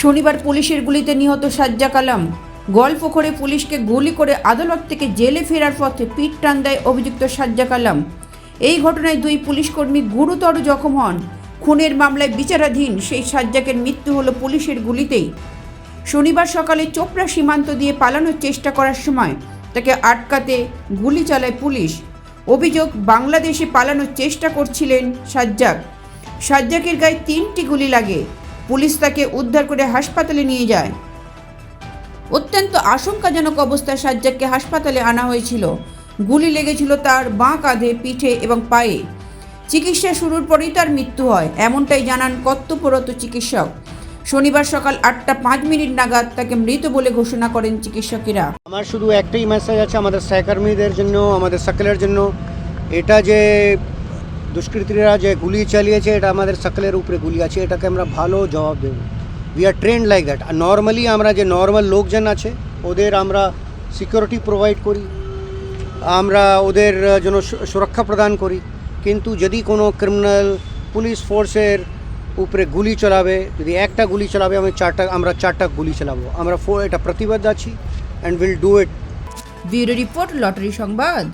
শনিবার পুলিশের গুলিতে নিহত সাজ্জাক আলম। গল্প করে পুলিশকে গুলি করে আদালত থেকে জেলে ফেরার পথে পিঠ টান দেয় অভিযুক্ত সাজ্জাক আলম। এই ঘটনায় দুই পুলিশকর্মী গুরুতর জখম হন। খুনের মামলায় বিচারাধীন সেই সাজ্জাকের মৃত্যু হলো পুলিশের গুলিতেই। শনিবার সকালে চোপড়া সীমান্ত দিয়ে পালানোর চেষ্টা করার সময় তাকে আটকাতে গুলি চালায় পুলিশ। অভিযোগ, বাংলাদেশে পালানোর চেষ্টা করছিলেন সাজ্জাক। সাজ্জাকের গায়ে তিনটি গুলি লাগে। পুলিশ তাকে উদ্ধার করে হাসপাতালে নিয়ে যায়। অত্যন্ত আশঙ্কাজনক অবস্থায় সাজ্জাককে হাসপাতালে আনা হয়েছিল। গুলি লেগেছিল তার বাঁ কাঁধে, পিঠে এবং পায়ে। চিকিৎসা শুরুর পরেই তার মৃত্যু হয়, এমনটাই জানান কর্তব্যরত চিকিৎসক। শনিবার সকাল আটটা পাঁচ মিনিট নাগাদ তাকে মৃত বলে ঘোষণা করেন চিকিৎসকেরা। আমার শুধু একটাই মেসেজ আছে আমাদের সহকর্মীদের জন্য, আমাদের সকলের জন্য। এটা যে দুষ্কৃতীরা যে গুলি চালিয়েছে, এটা আমাদের সকলের উপরে গুলি আছে, এটাকে আমরা ভালো জবাব দেব। We are trained like that are normally আমরা যে নর্মাল লোকজন আছে, ওদের আমরা সিকিউরিটি প্রোভাইড করি, আমরা ওদের জন্য সুরক্ষা প্রদান করি। কিন্তু যদি কোনো ক্রিমিনাল পুলিশ ফোর্সের উপরে গুলি চালাবে, যদি একটা গুলি চালাবে, আমি চারটা, আমরা চারটা গুলি চালাবো। আমরা এটা প্রতিবাদ আছি and will do it bureau report, lottery সংবাদ।